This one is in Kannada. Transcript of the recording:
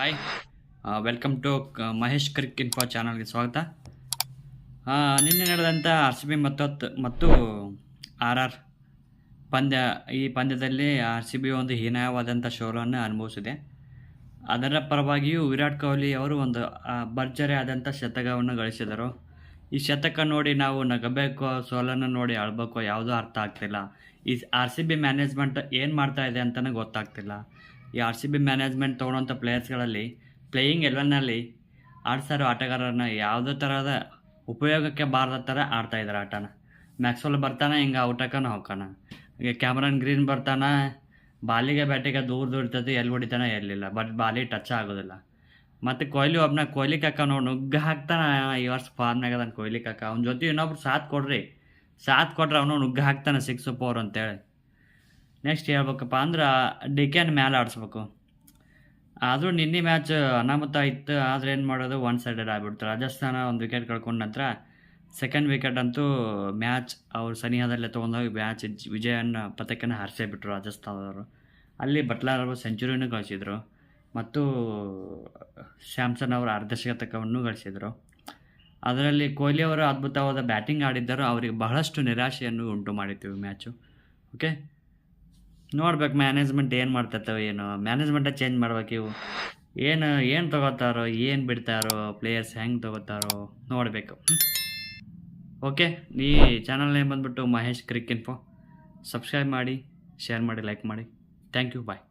Hi welcome to Mahesh cric info ಚಾನಲ್ಗೆ ಸ್ವಾಗತ. ಆ, ನಿನ್ನೆ ನಡೆದಂಥ ಆರ್ ಸಿ ಬಿ ಮತ್ತು ಮತ್ತು ಆರ್ ಆರ್ ಪಂದ್ಯ ಈ ಪಂದ್ಯದಲ್ಲಿ ಆರ್ ಸಿ ಬಿ ಒಂದು ಹೀನಾಯವಾದಂಥ ಶೋಲನ್ನು ಅನುಭವಿಸಿದೆ. ಅದರ ಪರವಾಗಿಯೂ ವಿರಾಟ್ ಕೊಹ್ಲಿ ಅವರು ಒಂದು ಭರ್ಜರಿ ಆದಂಥ ಶತಕವನ್ನು ಗಳಿಸಿದರು. ಈ ಶತಕ ನೋಡಿ ನಾವು ನಗಬೇಕು ಸೋಲನ್ನು ನೋಡಿ ಅಳ್ಬೇಕು ಯಾವುದೂ ಅರ್ಥ ಆಗ್ತಿಲ್ಲ. ಈ ಆರ್ ಸಿ ಬಿ ಮ್ಯಾನೇಜ್ಮೆಂಟ್ ಏನು ಮಾಡ್ತಾ ಇದೆ ಅಂತಲೇ ಗೊತ್ತಾಗ್ತಿಲ್ಲ. ಈ ಆರ್ ಸಿ ಬಿ ಮ್ಯಾನೇಜ್ಮೆಂಟ್ ತೊಗೊಳೋಂಥ ಪ್ಲೇಯರ್ಸ್ಗಳಲ್ಲಿ ಪ್ಲೇಯಿಂಗ್ ಎಲೆವನ್ನಲ್ಲಿ ಆಡ್ಸಾರೋ ಆಟಗಾರರನ್ನ ಯಾವುದೇ ಥರದ ಉಪಯೋಗಕ್ಕೆ ಬಾರದ ಥರ ಆಡ್ತಾ ಇದ್ದಾರೆ ಆಟನ. ಮ್ಯಾಕ್ಸ್ವೆಲ್ ಬರ್ತಾನೆ, ಹಿಂಗೆ ಔಟಕ್ಕನ ಹೋಗೋಣ ಈಗ ಕ್ಯಾಮ್ರನ್ ಗ್ರೀನ್ ಬರ್ತಾನೆ, ಬಾಲಿಗೆ ಬ್ಯಾಟಿಗೆ ದೂರ ದೂರ ಇರ್ತದೆ ಎಲ್ಲಿ ಹೊಡಿತಾನೆ ಎಲ್ಲಿಲ್ಲ. ಬಟ್ ಬಾಲಿ ಟಚ್ ಆಗೋದಿಲ್ಲ. ಮತ್ತು ಕೊಹ್ಲಿ ಒಬ್ಬನ ಕೊಹ್ಲಿ ಕಾಕ ನೋಡಿ ನುಗ್ಗ ಹಾಕ್ತಾನೆ ಈ ವರ್ಷ ಫಾರ್ಮ್ನಾಗ ಅದಾನ ಕೊಹ್ಲಿ ಕಾಕ. ಅವ್ನ ಜೊತೆ ಇನ್ನೊಬ್ರು ಸಾಥ್ ಕೊಡ್ರಿ. ಸಾಥ್ ಕೊಟ್ರೆ ಅವನು ನುಗ್ಗ ಹಾಕ್ತಾನೆ ಸಿಕ್ಸ್ ಫೋರ್ ಅಂತೇಳಿ. ನೆಕ್ಸ್ಟ್ ಹೇಳ್ಬೇಕಪ್ಪ ಅಂದ್ರೆ ಡಿ ಕೆನ್ ಮ್ಯಾಲೆ ಆಡಿಸ್ಬೇಕು. ಆದರೂ ನಿನ್ನೆ ಮ್ಯಾಚ್ ಅನಾಮತ ಇತ್ತು, ಆದರೆ ಏನು ಮಾಡೋದು ಒನ್ ಸೈಡೆಡ್ ಆಗಿಬಿಡ್ತು. ರಾಜಸ್ಥಾನ ಒಂದು ವಿಕೆಟ್ ಕಳ್ಕೊಂಡ ನಂತರ ಸೆಕೆಂಡ್ ವಿಕೆಟ್ ಅಂತೂ ಮ್ಯಾಚ್ ಅವ್ರ ಸನಿಹದಲ್ಲೇ ತೊಗೊಂಡೋಗಿ ಮ್ಯಾಚ್ ವಿಜಯನ ಪತಕನ ಹಾರಿಸೇ ಬಿಟ್ಟರು ರಾಜಸ್ಥಾನದವರು. ಅಲ್ಲಿ ಬಟ್ಲರ್ ಅವರು ಸೆಂಚುರಿನೂ ಗಳಿಸಿದರು. ಮತ್ತು ಸ್ಯಾಮ್ಸನ್ ಅವರು ಅರ್ಧಶತಕವನ್ನು ಗಳಿಸಿದರು. ಅದರಲ್ಲಿ ಕೊಹ್ಲಿ ಅವರು ಅದ್ಭುತವಾದ ಬ್ಯಾಟಿಂಗ್ ಆಡಿದ್ದರು. ಅವರಿಗೆ ಬಹಳಷ್ಟು ನಿರಾಶೆಯನ್ನು ಉಂಟು ಮಾಡಿತ್ತು ಮ್ಯಾಚು ಓಕೆ ನೋಡ್ಬೇಕು ಮ್ಯಾನೇಜ್ಮೆಂಟ್ ಏನು ಮಾಡ್ತಿರ್ತಾವೆ ಏನು. ಮ್ಯಾನೇಜ್ಮೆಂಟ ಚೇಂಜ್ ಮಾಡ್ಬೇಕು ಇವು. ಏನು ಏನು ತೊಗೋತಾರೋ, ಏನು ಬಿಡ್ತಾರೋ ಪ್ಲೇಯರ್ಸ್ ಹೆಂಗೆ ತೊಗೋತಾರೋ ನೋಡಬೇಕು. ಓಕೆ ಈ ಚಾನಲ್ ನೇಮ್ ಬಂದ್ಬಿಟ್ಟು ಮಹೇಶ್ ಕ್ರಿಕ್ ಇನ್ಫೋ ಸಬ್ಸ್ಕ್ರೈಬ್ ಮಾಡಿ ಶೇರ್ ಮಾಡಿ ಲೈಕ್ ಮಾಡಿ. Thank you bye